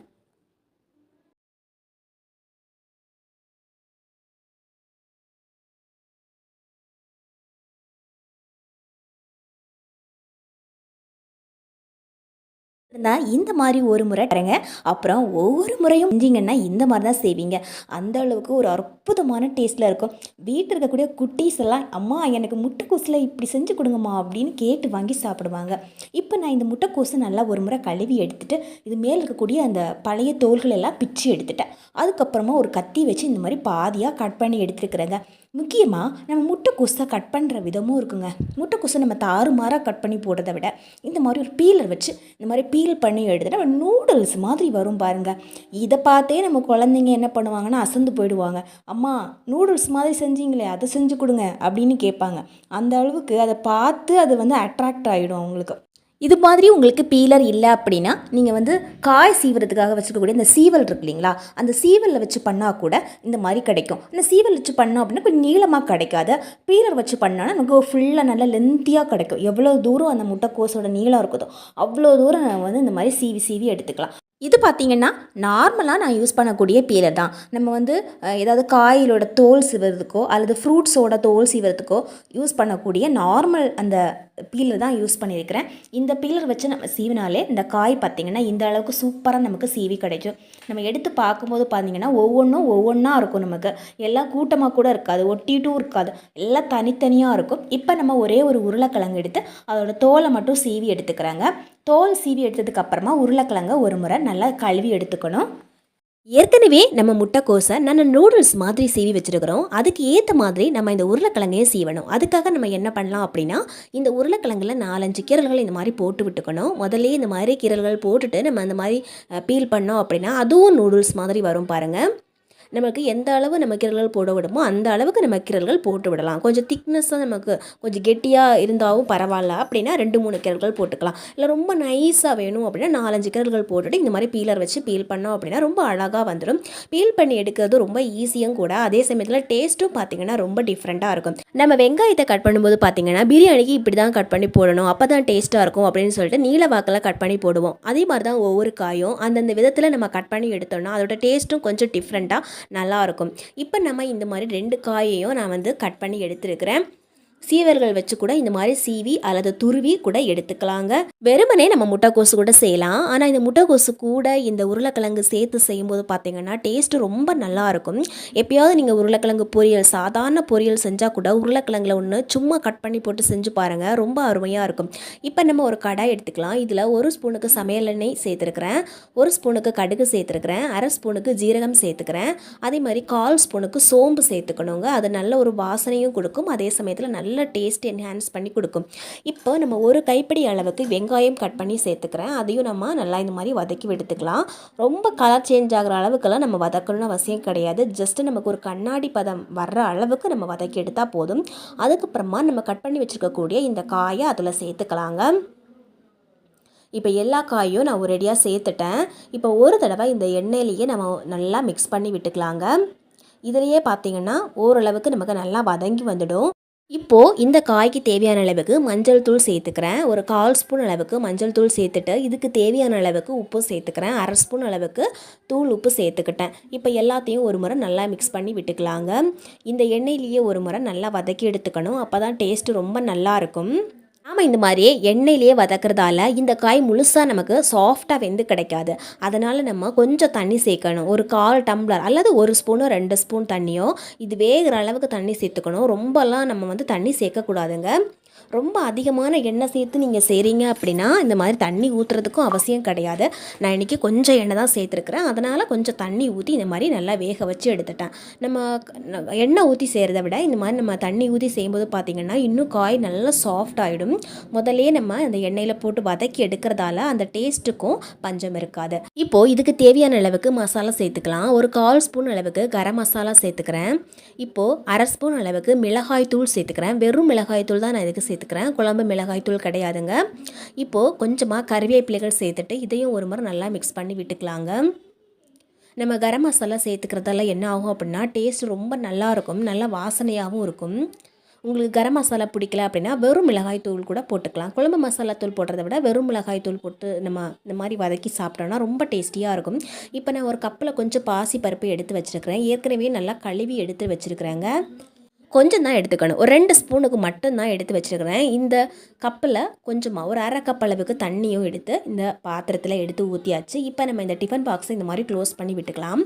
இருந்தால் இந்த மாதிரி ஒரு முறை தரங்க அப்புறம் ஒவ்வொரு முறையும் செஞ்சீங்கன்னா இந்த மாதிரி தான் செய்வீங்க. அந்த அளவுக்கு ஒரு அற்புதமான டேஸ்ட்டில் இருக்கும். வீட்டில் இருக்கக்கூடிய குட்டீஸ் எல்லாம் அம்மா எனக்கு முட்டைக்கோஸில் இப்படி செஞ்சு கொடுங்கம்மா அப்படின்னு கேட்டு வாங்கி சாப்பிடுவாங்க. இப்போ நான் இந்த முட்டைக்கோஸை நல்லா ஒரு முறை கழுவி எடுத்துகிட்டு இது மேலே இருக்கக்கூடிய அந்த பழைய தோல்கள் எல்லாம் பிச்சு எடுத்துட்டேன். அதுக்கப்புறமா ஒரு கத்தி வச்சு இந்த மாதிரி பாதியாக கட் பண்ணி எடுத்துருக்குறேங்க. முக்கியமாக நம்ம முட்டைக்கோஸை கட் பண்ணுற விதமும் இருக்குங்க. முட்டைக்கோஸை நம்ம தாறுமாறாக கட் பண்ணி போடுறதை விட இந்த மாதிரி ஒரு பீலர் வச்சு இந்த மாதிரி பீல் பண்ணி எடுத்துட்டு நம்ம நூடுல்ஸ் மாதிரி வரும் பாருங்கள் இதை பார்த்தே நம்ம குழந்தைங்க என்ன பண்ணுவாங்கன்னா அசந்து போயிடுவாங்க. அம்மா நூடுல்ஸ் மாதிரி செஞ்சீங்களே அதை செஞ்சு கொடுங்க அப்படின்னு கேட்பாங்க. அந்த அளவுக்கு அதை பார்த்து அது வந்து அட்ராக்ட் ஆகிடும் அவங்களுக்கு. இது மாதிரி உங்களுக்கு பீலர் இல்லை அப்படின்னா நீங்கள் வந்து காய் சீவுறதுக்காக வச்சுருக்கக்கூடிய இந்த சீவல் இருக்கு இல்லைங்களா? அந்த சீவலில் வச்சு பண்ணால் கூட இந்த மாதிரி கிடைக்கும். அந்த சீவல் வச்சு பண்ணோம் அப்படின்னா கொஞ்சம் நீளமாக கிடைக்காது. பீலர் வச்சு பண்ணோன்னா நமக்கு ஃபுல்லாக நல்லா லென்த்தியாக கிடைக்கும். எவ்வளோ தூரம் அந்த முட்டைக்கோஸோட நீளம் இருக்குதோ அவ்வளோ தூரம் நம்ம வந்து இந்த மாதிரி சீவி சீவி எடுத்துக்கலாம். இது பார்த்திங்கன்னா நார்மலாக நான் யூஸ் பண்ணக்கூடிய பீலர் தான். நம்ம வந்து ஏதாவது காயிலோட தோல் சீவுறதுக்கோ அல்லது ஃப்ரூட்ஸோட தோல் சிவறதுக்கோ யூஸ் பண்ணக்கூடிய நார்மல் அந்த பீலர் தான் யூஸ் பண்ணியிருக்கிறேன். இந்த பீலர் வச்சு நம்ம சீவினாலே இந்த காய் பார்த்திங்கன்னா இந்த அளவுக்கு சூப்பராக நமக்கு சீவி கிடைக்கும். நம்ம எடுத்து பார்க்கும்போது பார்த்திங்கன்னா ஒவ்வொன்றும் ஒவ்வொன்றா இருக்கும் நமக்கு. எல்லாம் கூட்டமாக கூட இருக்காது ஒட்டிட்டும் இருக்காது. எல்லாம் தனித்தனியாக இருக்கும். இப்போ நம்ம ஒரே ஒரு உருளைக்கிழங்கு எடுத்து அதோட தோலை மட்டும் சீவி எடுத்துக்கிறாங்க. தோல் சீவி எடுத்ததுக்கு அப்புறமா உருளைக்கிழங்க ஒரு முறை நல்லா கழுவி எடுத்துக்கணும். ஏற்கனவே நம்ம முட்டைக்கோசை நம்ம நூடுல்ஸ் மாதிரி சீவி வச்சுருக்கிறோம். அதுக்கு ஏற்ற மாதிரி நம்ம இந்த உருளைக்கிழங்கையும் சீவணும். அதுக்காக நம்ம என்ன பண்ணலாம் அப்படின்னா இந்த உருளைக்கிழங்குல நாலஞ்சு கீரல்கள் இந்த மாதிரி போட்டு விட்டுக்கணும். முதல்ல இந்த மாதிரி கீரல்கள் போட்டுட்டு நம்ம அந்த மாதிரி பீல் பண்ணோம் அப்படின்னா அதுவும் நூடுல்ஸ் மாதிரி வரும் பாருங்கள் நமக்கு எந்த அளவு நம்ம கீரல்கள் போட விடுமோ அந்த அளவுக்கு நம்ம கீரல்கள் போட்டு விடலாம் கொஞ்சம் திக்னஸ்ஸாக நமக்கு கொஞ்சம் கெட்டியாக இருந்தாலும் பரவாயில்ல அப்படின்னா ரெண்டு மூணு கீரல்கள் போட்டுக்கலாம். இல்லை ரொம்ப நைஸாக வேணும் அப்படின்னா நாலஞ்சு கீரல்கள் போட்டுட்டு இந்த மாதிரி பீலர் வச்சு பீல் பண்ணோம் அப்படின்னா ரொம்ப அழகாக வந்துடும் பீல் பண்ணி எடுக்கிறது ரொம்ப ஈஸியும் கூட. அதே சமயத்தில் டேஸ்ட்டும் பார்த்தீங்கன்னா ரொம்ப டிஃப்ரெண்ட்டாக இருக்கும். நம்ம வெங்காயத்தை கட் பண்ணும்போது பார்த்தீங்கன்னா பிரியாணிக்கு இப்படி தான் கட் பண்ணி போடணும். அப்போ தான் டேஸ்ட்டாக இருக்கும் அப்படின்னு சொல்லிட்டு நீல வாக்கில் கட் பண்ணி போடுவோம். அதே மாதிரி தான் ஒவ்வொரு காயும் அந்தந்த விதத்தில் நம்ம கட் பண்ணி எடுத்தோம்னா அதோட டேஸ்ட்டும் கொஞ்சம் டிஃப்ரெண்ட்டாக நல்லா இருக்கும் இப்போ நம்ம இந்த மாதிரி ரெண்டு காயையும் நான் வந்து கட் பண்ணி எடுத்துருக்கிறேன். சீவர்கள் வச்சு கூட இந்த மாதிரி சீவி அல்லது துருவி கூட எடுத்துக்கலாங்க. வெறுமனே நம்ம முட்டைக்கோசு கூட செய்யலாம். ஆனால் இந்த முட்டைக்கோசு கூட இந்த உருளைக்கிழங்கு சேர்த்து செய்யும்போது பார்த்தீங்கன்னா டேஸ்ட் ரொம்ப நல்லா இருக்கும். எப்பயாவது நீங்கள் உருளைக்கிழங்கு பொரியல் சாதாரண பொரியல் செஞ்சால் கூட உருளைக்கிழங்குல ஒன்று சும்மா கட் பண்ணி போட்டு செஞ்சு பாருங்கள் ரொம்ப அருமையாக இருக்கும். இப்போ நம்ம ஒரு கடாய் எடுத்துக்கலாம். இதில் ஒரு ஸ்பூனுக்கு சமையல் எண்ணெய் சேர்த்துருக்கிறேன். ஒரு ஸ்பூனுக்கு கடுகு சேர்த்துருக்கிறேன். அரை ஸ்பூனுக்கு ஜீரகம் சேர்த்துக்கிறேன். அதே மாதிரி கால் ஸ்பூனுக்கு சோம்பு சேர்த்துக்கணுங்க. அது நல்ல ஒரு வாசனையும் கொடுக்கும். அதே சமயத்தில் நல்ல டேஸ்ட் என்ஹான்ஸ் பண்ணி கொடுக்கும். இப்போ நம்ம ஒரு கைப்பிடி அளவுக்கு வெங்காயம் கட் பண்ணி சேர்த்துக்கிறேன். அதையும் நம்ம நல்லா இந்த மாதிரி வதக்கி எடுத்துக்கலாம் ரொம்ப கலர் சேஞ்ச் ஆகிற அளவுக்கெல்லாம் நம்ம வதக்கணும்னு அவசியம் கிடையாது. ஜஸ்ட்டு நமக்கு ஒரு கண்ணாடி பதம் வர்ற அளவுக்கு நம்ம வதக்கி எடுத்தால் போதும். அதுக்கப்புறமா நம்ம கட் பண்ணி வச்சுருக்கக்கூடிய இந்த காயை அதில் சேர்த்துக்கலாங்க. இப்போ எல்லா காயும் நான் ஒரேடியாக சேர்த்துட்டேன். இப்போ ஒரு தடவை இந்த எண்ணெயிலேயே நம்ம நல்லா மிக்ஸ் பண்ணி விட்டுக்கலாங்க. இதுலேயே பார்த்தீங்கன்னா ஓரளவுக்கு நமக்கு நல்லா வதங்கி வந்துடும். இப்போது இந்த காய்க்கு தேவையான அளவுக்கு மஞ்சள் தூள் சேர்த்துக்கிறேன். ஒரு கால் ஸ்பூன் அளவுக்கு மஞ்சள் தூள் சேர்த்துட்டு இதுக்கு தேவையான அளவுக்கு உப்பு சேர்த்துக்கிறேன். அரை ஸ்பூன் அளவுக்கு தூள் உப்பு சேர்த்துக்கிட்டேன். இப்போ எல்லாத்தையும் ஒரு முறை நல்லா மிக்ஸ் பண்ணி விட்டுக்கலாங்க. இந்த எண்ணெயிலேயே ஒரு முறை நல்லா வதக்கி எடுத்துக்கணும். அப்போ தான் டேஸ்ட்டு ரொம்ப நல்லா நாம் இந்த மாதிரி எண்ணெயிலேயே வதக்கிறதால இந்த காய் முழுசாக நமக்கு சாஃப்டாக வெந்து கிடைக்காது. அதனால் நம்ம கொஞ்சம் தண்ணி சேர்க்கணும். ஒரு கால் டம்ளர் அல்லது ஒரு ஸ்பூனோ ரெண்டு ஸ்பூன் தண்ணியோ இது வேகிற அளவுக்கு தண்ணி சேர்த்துக்கணும். ரொம்பலாம் நம்ம வந்து தண்ணி சேர்க்கக்கூடாதுங்க. ரொம்ப அதிகமான எண்ணெய் சேர்த்து நீங்கள் செய்கிறீங்க அப்படின்னா இந்த மாதிரி தண்ணி ஊற்றுறதுக்கும் அவசியம் கிடையாது. நான் இன்றைக்கி கொஞ்சம் எண்ணெய் தான் சேர்த்துருக்குறேன். அதனால் கொஞ்சம் தண்ணி ஊற்றி இந்த மாதிரி நல்லா வேக வச்சு எடுத்துட்டேன். நம்ம எண்ணெய் ஊற்றி செய்கிறத விட இந்த மாதிரி நம்ம தண்ணி ஊற்றி செய்யும்போது பார்த்திங்கன்னா இன்னும் காய் நல்லா சாஃப்ட் ஆகிடும் முதல்லே நம்ம அந்த எண்ணெயில் போட்டு வதக்கி எடுக்கிறதால அந்த டேஸ்ட்டுக்கும் பஞ்சம் இருக்காது. இப்போது இதுக்கு தேவையான அளவுக்கு மசாலா சேர்த்துக்கலாம். ஒரு கால் ஸ்பூன் அளவுக்கு கரம் மசாலா சேர்த்துக்கிறேன். இப்போது அரை ஸ்பூன் அளவுக்கு மிளகாய் தூள் சேர்த்துக்கிறேன். வெறும் மிளகாய் தூள் தான் நான் இதுக்கு சேர்த்துக்கிறேன் குழம்பு மிளகாய் தூள் கிடையாதுங்க. இப்போது கொஞ்சமாக கருவேப்பிலைகள் சேர்த்துட்டு இதையும் ஒரு முறை நல்லா மிக்ஸ் பண்ணி விட்டுக்கலாங்க. நம்ம கரம் மசாலா சேர்த்துக்கிறதால என்ன ஆகும் அப்படின்னா டேஸ்ட் ரொம்ப நல்லாயிருக்கும் நல்லா வாசனையாகவும் இருக்கும். உங்களுக்கு கரம் மசாலா பிடிக்கல அப்படின்னா வெறும் மிளகாய் தூள் கூட போட்டுக்கலாம். குழம்பு மசாலா தூள் போடுறத விட வெறும் மிளகாய் தூள் போட்டு நம்ம இந்த மாதிரி வதக்கி சாப்பிட்டோன்னா ரொம்ப டேஸ்டியாக இருக்கும். இப்போ நான் ஒரு கப்பில் கொஞ்சம் பாசி பருப்பு எடுத்து வச்சுருக்கிறேன். ஏற்கனவே நல்லா கழுவி எடுத்து வச்சுருக்கிறேங்க. கொஞ்சம் தான் எடுத்துக்கணும். ஒரு ரெண்டு ஸ்பூனுக்கு மட்டும்தான் எடுத்து வச்சுருக்கிறேன். இந்த கப்பில் கொஞ்சமாக ஒரு அரை கப் அளவுக்கு தண்ணியும் எடுத்து இந்த பாத்திரத்தில் எடுத்து ஊற்றியாச்சு இப்போ நம்ம இந்த டிஃபன் பாக்ஸை இந்த மாதிரி க்ளோஸ் பண்ணி விட்டுக்கலாம்.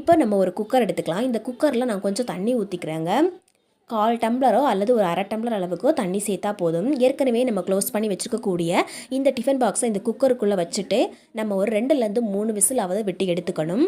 இப்போ நம்ம ஒரு குக்கர் எடுத்துக்கலாம். இந்த குக்கரில் நான் கொஞ்சம் தண்ணி ஊற்றிக்கிறேங்க கால் டம்ளரோ அல்லது ஒரு அரை டம்ளர் அளவுக்கோ தண்ணி சேர்த்தா போதும். ஏற்கனவே நம்ம க்ளோஸ் பண்ணி வச்சுருக்கக்கூடிய இந்த டிஃபன் பாக்ஸை இந்த குக்கருக்குள்ளே வச்சுட்டு நம்ம ஒரு ரெண்டுலேருந்து மூணு விசிலாவது விட்டு எடுத்துக்கணும்.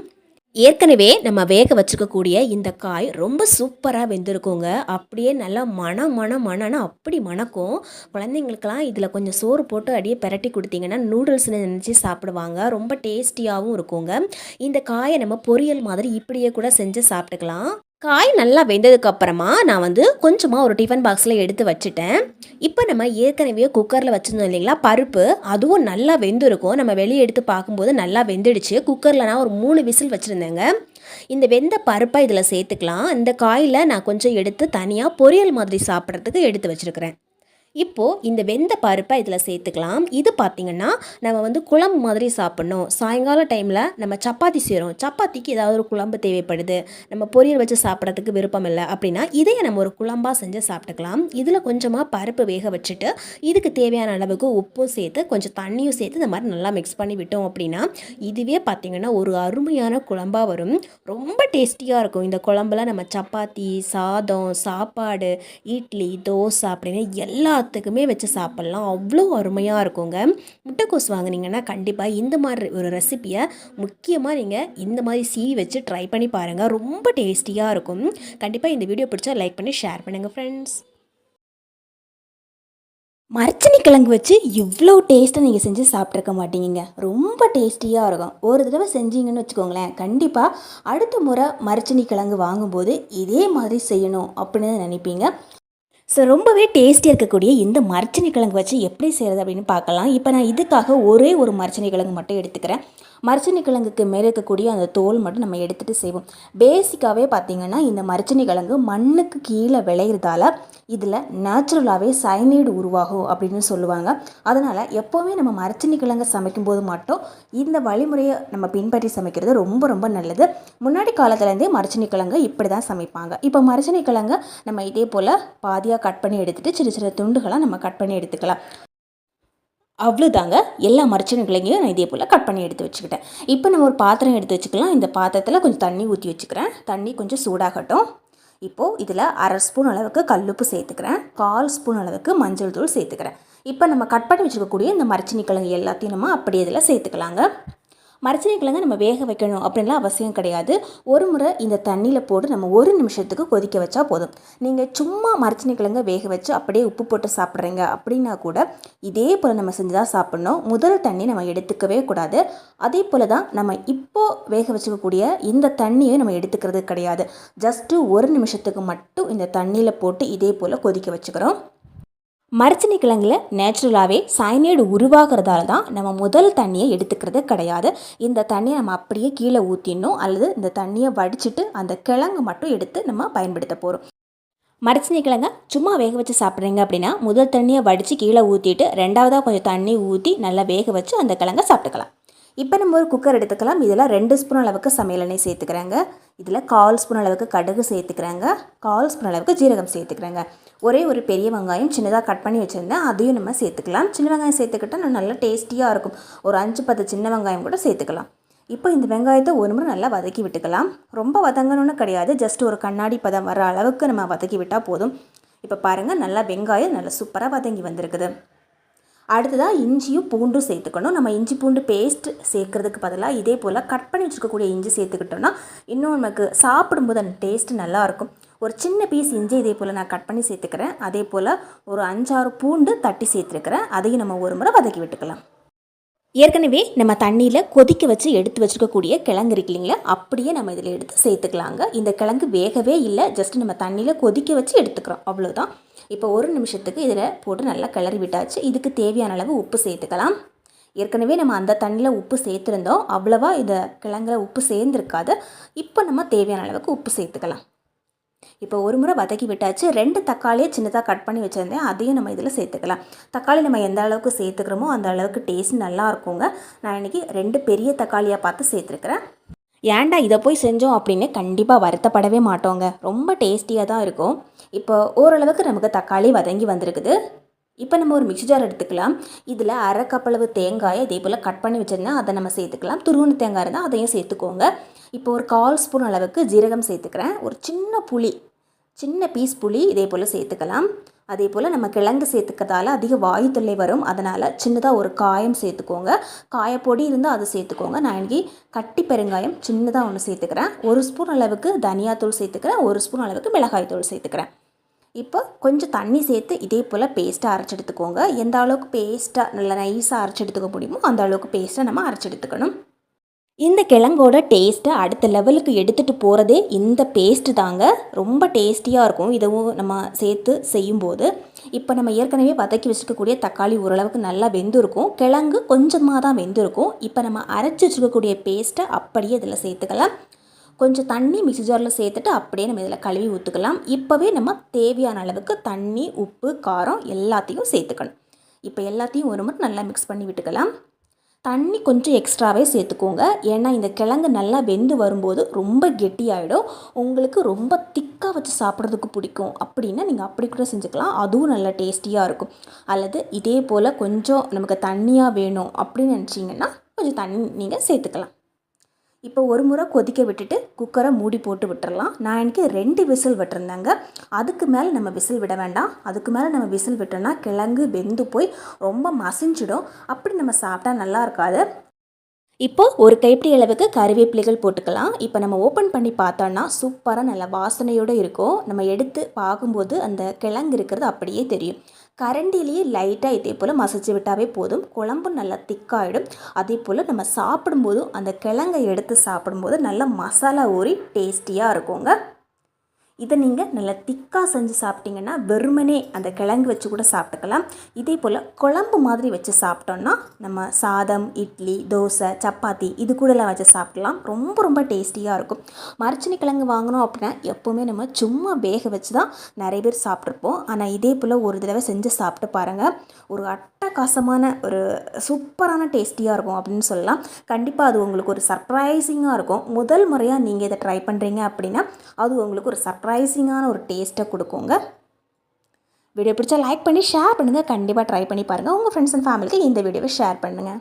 ஏற்கனவே நம்ம வேக வச்சுக்கக்கூடிய இந்த காய் ரொம்ப சூப்பராக வெந்திருக்குங்க. அப்படியே நல்லா மன மன மணம்னா அப்படி மணக்கும். குழந்தைங்களுக்கெல்லாம் இதில் கொஞ்சம் சோறு போட்டு அப்படியே பிரட்டி கொடுத்தீங்கன்னா நூடுல்ஸ் நினச்சி சாப்பிடுவாங்க. ரொம்ப டேஸ்டியாகவும் இருக்குங்க. இந்த காயை நம்ம பொரியல் மாதிரி இப்படியே கூட செஞ்சு சாப்பிட்டுக்கலாம். காய் நல்லா வெந்ததுக்கு அப்புறமா நான் வந்து கொஞ்சமாக ஒரு டிஃபன் பாக்ஸில் எடுத்து வச்சுட்டேன். இப்போ நம்ம ஏற்கனவே குக்கரில் வச்சுருந்தோம் இல்லைங்களா பருப்பு அதுவும் நல்லா வெந்திருக்கும். நம்ம வெளியே எடுத்து பார்க்கும்போது நல்லா வெந்துடுச்சு. குக்கரில் நான் ஒரு மூணு விசில் வச்சுருந்தேங்க. இந்த வெந்த பருப்பை இதில் சேர்த்துக்கலாம். இந்த காயில் நான் கொஞ்சம் எடுத்து தனியாக பொரியல் மாதிரி சாப்பிட்றதுக்கு எடுத்து வச்சுருக்கிறேன். இப்போது இந்த வெந்த பருப்பை இதில் சேர்த்துக்கலாம். இது பார்த்திங்கன்னா நம்ம வந்து குழம்பு மாதிரி சாப்பிட்ணும். சாயங்கால டைமில் நம்ம சப்பாத்தி செய்கிறோம் சப்பாத்திக்கு ஏதாவது ஒரு குழம்பு தேவைப்படுது. நம்ம பொரியல் வச்சு சாப்பிட்றதுக்கு விருப்பம் இல்லை அப்படின்னா இதையே நம்ம ஒரு குழம்பாக செஞ்சு சாப்பிட்டுக்கலாம். இதில் கொஞ்சமாக பருப்பு வேக வச்சுட்டு இதுக்கு தேவையான அளவுக்கு உப்பும் சேர்த்து கொஞ்சம் தண்ணியும் சேர்த்து இந்த மாதிரி நல்லா மிக்ஸ் பண்ணி விட்டோம் அப்படின்னா இதுவே பார்த்திங்கன்னா ஒரு அருமையான குழம்பாக வரும். ரொம்ப டேஸ்டியாக இருக்கும். இந்த குழம்புல நம்ம சப்பாத்தி சாதம் சாப்பாடு இட்லி தோசை அப்படின்னு எல்லா எல்லாத்துக்குமே வச்சு சாப்பிட்லாம். அவ்வளோ அருமையாக இருக்குங்க. முட்டைக்கோஸ் வாங்குனீங்கன்னா கண்டிப்பாக இந்த மாதிரி ஒரு ரெசிப்பியை முக்கியமாக நீங்கள் இந்த மாதிரி சீவி வச்சு ட்ரை பண்ணி பாருங்கள் ரொம்ப டேஸ்டியாக இருக்கும். கண்டிப்பாக இந்த வீடியோ பிடிச்சா லைக் பண்ணி ஷேர் பண்ணுங்கள் ஃப்ரெண்ட்ஸ் மரச்சனி கிழங்கு வச்சு இவ்வளோ டேஸ்ட்டாக நீங்கள் செஞ்சு சாப்பிட்ருக்க மாட்டீங்க ரொம்ப டேஸ்டியாக இருக்கும். ஒரு தடவை செஞ்சீங்கன்னு வச்சுக்கோங்களேன் கண்டிப்பாக அடுத்த முறை மரச்சனி கிழங்கு வாங்கும்போது இதே மாதிரி செய்யணும் அப்படின்னு நினைப்பீங்க. ஸோ ரொம்பவே டேஸ்டியாக இருக்கக்கூடிய இந்த மரச்சனி கிழங்கு வச்சு எப்படி செய்கிறது அப்படின்னு பார்க்கலாம். இப்போ நான் இதுக்காக ஒரே ஒரு மரச்சனி கிழங்கு மட்டும் எடுத்துக்கிறேன். மரச்சனி கிழங்குக்கு மேலே இருக்கக்கூடிய அந்த தோல் மட்டும் நம்ம எடுத்துகிட்டு செய்வோம். பேசிக்காகவே பார்த்திங்கன்னா இந்த மரச்சனி கிழங்கு மண்ணுக்கு கீழே விளையிறதால இதில் நேச்சுரலாகவே சைனைடு உருவாகும் அப்படின்னு சொல்லுவாங்க. அதனால் எப்போவுமே நம்ம மரச்சனி கிழங்கு சமைக்கும்போது மட்டும் இந்த வழிமுறையை நம்ம பின்பற்றி சமைக்கிறது ரொம்ப ரொம்ப நல்லது. முன்னாடி காலத்துலேருந்தே மரச்சனி கிழங்கு இப்படி தான் சமைப்பாங்க. இப்போ மரச்சனி கிழங்கு நம்ம இதே போல் பாதியாக கட் பண்ணி எடுத்துகிட்டு சின்ன சின்ன துண்டுகளாக நம்ம கட் பண்ணி எடுத்துக்கலாம். அவ்வளோதாங்க எல்லா மரச்சனைகளையும் நான் இதே போல் கட் பண்ணி எடுத்து வச்சுக்கிட்டேன். இப்போ நம்ம ஒரு பாத்திரம் எடுத்து வச்சுக்கலாம். இந்த பாத்திரத்தில் கொஞ்சம் தண்ணி ஊற்றி வச்சுக்கிறேன். தண்ணி கொஞ்சம் சூடாகட்டும். இப்போது இதில் அரை ஸ்பூன் அளவுக்கு கல்லுப்பு சேர்த்துக்கிறேன். கால் ஸ்பூன் அளவுக்கு மஞ்சள் தூள் சேர்த்துக்கிறேன். இப்போ நம்ம கட் பண்ணி வச்சுருக்கக்கூடிய இந்த மரச்சினி கிழங்கு எல்லாத்தையும் நம்ம அப்படியே இதில் சேர்த்துக்கலாங்க. மரச்சினி கிழங்கு நம்ம வேக வைக்கணும் அப்படின்லாம் அவசியம் கிடையாது. ஒரு முறை இந்த தண்ணியில் போட்டு நம்ம ஒரு நிமிஷத்துக்கு கொதிக்க வச்சா போதும். நீங்கள் சும்மா மரச்சினி வேக வச்சு அப்படியே உப்பு போட்டு சாப்பிட்றீங்க அப்படின்னா கூட இதே போல் நம்ம செஞ்சு தான் சாப்பிட்ணும். முதல் தண்ணி நம்ம எடுத்துக்கவே கூடாது. அதே போல் தான் நம்ம இப்போது வேக வச்சுக்கக்கூடிய இந்த தண்ணியை நம்ம எடுத்துக்கிறது கிடையாது. ஜஸ்ட்டு ஒரு நிமிஷத்துக்கு மட்டும் இந்த தண்ணியில் போட்டு இதே போல் கொதிக்க வச்சுக்கிறோம். மரச்சினி கிழங்குல நேச்சுரலாகவே சைனைடு உருவாகிறதால தான் நம்ம முதல் தண்ணியை எடுத்துக்கிறது கிடையாது. இந்த தண்ணியை நம்ம அப்படியே கீழே ஊற்றிடணும் அல்லது இந்த தண்ணியை வடிச்சிட்டு அந்த கிழங்கு மட்டும் எடுத்து நம்ம பயன்படுத்த போகிறோம் மரச்சினி கிழங்க சும்மா வேக வச்சு சாப்பிட்றீங்க அப்படின்னா முதல் தண்ணியை வடித்து கீழே ஊற்றிட்டு ரெண்டாவதாக கொஞ்சம் தண்ணி ஊற்றி நல்லா வேக வச்சு அந்த கிழங்க சாப்பிட்டுக்கலாம். இப்போ நம்ம ஒரு குக்கர் எடுத்துக்கலாம். இதில் ரெண்டு ஸ்பூன் அளவுக்கு சமையல் எண்ணெய் சேர்த்துக்கிறாங்க. இதில் கால் ஸ்பூன் அளவுக்கு கடுகு சேர்த்துக்கிறாங்க. கால் ஸ்பூன் அளவுக்கு ஜீரகம் சேர்த்துக்கிறாங்க. ஒரே ஒரு பெரிய வெங்காயம் சின்னதாக கட் பண்ணி வச்சுருந்தேன். அதையும் நம்ம சேர்த்துக்கலாம். சின்ன வெங்காயம் சேர்த்துக்கிட்டால் நல்லா டேஸ்டியாக இருக்கும். ஒரு அஞ்சு பத்து சின்ன வெங்காயம் கூட சேர்த்துக்கலாம். இப்போ இந்த வெங்காயத்தை ஒரு முறை நல்லா வதக்கி விட்டுக்கலாம். ரொம்ப வதங்கணும்னு கிடையாது. ஜஸ்ட் ஒரு கண்ணாடி பதம் வர அளவுக்கு நம்ம வதக்கி விட்டால் போதும். இப்போ பாருங்கள் நல்லா வெங்காயம் நல்லா சூப்பராக வதங்கி வந்திருக்குது. அடுத்ததாக இஞ்சியும் பூண்டும் சேர்த்துக்கணும். நம்ம இஞ்சி பூண்டு பேஸ்ட் சேர்க்கறதுக்கு பதிலாக இதே போல் கட் பண்ணி வச்சுருக்கக்கூடிய இஞ்சி சேர்த்துக்கிட்டோம்னா இன்னும் நமக்கு சாப்பிடும்போது அந்த டேஸ்ட் நல்லாயிருக்கும் ஒரு சின்ன பீஸ் இஞ்சி இதே போல் நான் கட் பண்ணி சேர்த்துக்கிறேன். அதே போல் ஒரு அஞ்சாறு பூண்டு தட்டி சேர்த்துருக்கிறேன். அதையும் நம்ம ஒரு முறை வதக்கி விட்டுக்கலாம். ஏற்கனவே நம்ம தண்ணியில் கொதிக்க வச்சு எடுத்து வச்சுருக்கக்கூடிய கிழங்கு இருக்கு இல்லைங்களா? அப்படியே நம்ம இதில் எடுத்து சேர்த்துக்கலாங்க. இந்த கிழங்கு வேகவே இல்லை. ஜஸ்ட் நம்ம தண்ணியில் கொதிக்க வச்சு எடுத்துக்கிறோம். அவ்வளோதான் இப்போ ஒரு நிமிஷத்துக்கு இதில் போட்டு நல்லா கிளறி விட்டாச்சு. இதுக்கு தேவையான அளவு உப்பு சேர்த்துக்கலாம். ஏற்கனவே நம்ம அந்த தண்ணியில் உப்பு சேர்த்துருந்தோம். அவ்வளோவா இதை கிழங்குல உப்பு சேர்ந்துருக்காது. இப்போ நம்ம தேவையான அளவுக்கு உப்பு சேர்த்துக்கலாம். இப்போ ஒரு முறை வதக்கி விட்டாச்சு. ரெண்டு தக்காளியை சின்னதாக கட் பண்ணி வச்சுருந்தேன். அதையும் நம்ம இதில் சேர்த்துக்கலாம். தக்காளி நம்ம எந்த அளவுக்கு சேர்த்துக்கிறோமோ அந்த அளவுக்கு டேஸ்ட் நல்லா இருக்குங்க. நான் இன்றைக்கி ரெண்டு பெரிய தக்காளியாக பார்த்து சேர்த்துருக்குறேன். ஏன்டா இதை போய் செஞ்சோம் அப்படின்னு கண்டிப்பாக வருத்தப்படவே மாட்டோங்க. ரொம்ப டேஸ்டியாக தான் இருக்கும். இப்போ ஓரளவுக்கு நமக்கு தக்காளி வதங்கி வந்திருக்குது. இப்போ நம்ம ஒரு மிக்சி ஜார் எடுத்துக்கலாம். இதில் அரை கப்பளவு தேங்காயை இதே போல் கட் பண்ணி வச்சுருந்தேன் அதை நம்ம சேர்த்துக்கலாம். துருவண தேங்காய் இருந்தால் அதையும் சேர்த்துக்கோங்க. இப்போ ஒரு கால் ஸ்பூன் அளவுக்கு ஜீரகம் சேர்த்துக்கிறேன். ஒரு சின்ன புளி சின்ன பீஸ் புளி இதே போல் சேர்த்துக்கலாம். அதே போல் நம்ம கிழங்கு சேர்த்துக்கிறதால அதிக வாயு தொல்லை வரும். அதனால் சின்னதாக ஒரு காயம் சேர்த்துக்கோங்க. காயப்பொடி இருந்தால் அதை சேர்த்துக்கோங்க. நான் இன்றைக்கி கட்டி பெருங்காயம் சின்னதாக ஒன்று சேர்த்துக்கிறேன். ஒரு ஸ்பூன் அளவுக்கு தனியாத்தூள் சேர்த்துக்கிறேன். ஒரு ஸ்பூன் அளவுக்கு மிளகாய் தூள் சேர்த்துக்கிறேன். இப்போ கொஞ்சம் தண்ணி சேர்த்து இதே போல் பேஸ்ட்டாக அரைச்சி எடுத்துக்கோங்க. எந்த அளவுக்கு பேஸ்ட்டாக நல்லா நைஸாக அரைச்சி எடுத்துக்க முடியுமோ அந்த அளவுக்கு பேஸ்ட்டாக நம்ம அரைச்சி எடுத்துக்கணும். இந்த கிழங்கோட டேஸ்ட்டை அடுத்த லெவலுக்கு எடுத்துகிட்டு போகிறதே இந்த பேஸ்ட்டு தாங்க. ரொம்ப டேஸ்டியாக இருக்கும். இதுவும் நம்ம சேர்த்து செய்யும்போது. இப்போ நம்ம ஏற்கனவே வதக்கி வச்சுருக்கக்கூடிய தக்காளி ஓரளவுக்கு நல்லா வெந்திருக்கும். கிழங்கு கொஞ்சமாக தான் வெந்திருக்கும். இப்போ நம்ம அரைச்சி வச்சுருக்கக்கூடிய பேஸ்ட்டை அப்படியே இதில் சேர்த்துக்கலாம். கொஞ்சம் தண்ணி மிக்சி ஜாரில் சேர்த்துட்டு அப்படியே நம்ம இதில் கழுவி ஊற்றுக்கலாம் இப்போவே நம்ம தேவையான அளவுக்கு தண்ணி உப்பு காரம் எல்லாத்தையும் சேர்த்துக்கணும். இப்போ எல்லாத்தையும் ஒரு முறை நல்லா மிக்ஸ் பண்ணி விட்டுக்கலாம். தண்ணி கொஞ்சம் எக்ஸ்ட்ராவே சேர்த்துக்கோங்க. ஏன்னா இந்த கிழங்கு நல்லா வெந்து வரும்போது ரொம்ப கெட்டியாயிடும். உங்களுக்கு ரொம்ப திக்காக வச்சு சாப்பிட்றதுக்கு பிடிக்கும். அப்படின்னா நீங்கள் அப்படி கூட செஞ்சுக்கலாம். அதுவும் நல்லா டேஸ்டியாக இருக்கும். அல்லது இதே போல் கொஞ்சம் நமக்கு தண்ணியாக வேணும் அப்படின்னு நினச்சிங்கன்னா கொஞ்சம் தண்ணி நீங்கள் சேர்த்துக்கலாம். இப்போ ஒரு முறை கொதிக்க விட்டுட்டு குக்கரை மூடி போட்டு விட்டுறலாம். நான் எனக்கு ரெண்டு விசில் விட்டுருந்தேங்க. அதுக்கு மேலே நம்ம விசில் விட வேண்டாம். அதுக்கு மேலே நம்ம விசில் விட்டோன்னா கிழங்கு வெந்து போய் ரொம்ப மசிஞ்சிடும். அப்படி நம்ம சாப்பிட்டா நல்லா இருக்காது. இப்போ ஒரு கைப்பிடி அளவுக்கு கருவேப்பிலைகள் போட்டுக்கலாம். இப்போ நம்ம ஓப்பன் பண்ணி பார்த்தோன்னா சூப்பராக நல்ல வாசனையோடு இருக்கும். நம்ம எடுத்து பார்க்கும்போது அந்த கிழங்கு இருக்கிறது அப்படியே தெரியும். கரண்டிலேயே லைட்டாக இதே போல் மசிச்சு விட்டாவே போதும். குழம்பு நல்லா திக்காயிடும். அதே போல் நம்ம சாப்பிடும்போதும் அந்த கிழங்கை எடுத்து சாப்பிடும்போது நல்லா மசாலா ஊறி டேஸ்டியாக இருக்குங்க. இதை நீங்கள் நல்லா திக்காக செஞ்சு சாப்பிட்டீங்கன்னா வெறுமனே அந்த கிழங்கு வச்சு கூட சாப்பிட்டுக்கலாம். இதே போல் குழம்பு மாதிரி வச்சு சாப்பிட்டோன்னா நம்ம சாதம் இட்லி தோசை சப்பாத்தி இது கூடலாம் வச்சு சாப்பிடலாம். ரொம்ப ரொம்ப டேஸ்டியாக இருக்கும். மரச்சினி கிழங்கு வாங்கினோம் அப்படின்னா எப்போவுமே நம்ம சும்மா வேக வச்சு தான் நிறைய பேர் சாப்பிட்ருப்போம் ஆனால் இதே போல் ஒரு தடவை செஞ்சு சாப்பிட்டு பாருங்கள் ஒரு அட்டகாசமான ஒரு சூப்பரான டேஸ்டியாக இருக்கும் அப்படின்னு சொல்லலாம். கண்டிப்பாக அது உங்களுக்கு ஒரு சர்ப்ரைசிங்காக இருக்கும். முதல் முறையாக நீங்கள் இதை ட்ரை பண்ணுறீங்க அப்படின்னா அது உங்களுக்கு ஒரு சர்ப்ரைஸ் சர்ப்ரைசிங்கான ஒரு டேஸ்ட்டை கொடுக்குங்க. வீடியோ பிடிச்சா லைக் பண்ணி ஷேர் பண்ணுங்கள் கண்டிப்பாக ட்ரை பண்ணி பாருங்கள் உங்கள் ஃப்ரெண்ட்ஸ் அண்ட் ஃபேமிலிக்கு இந்த வீடியோவை ஷேர் பண்ணுங்கள்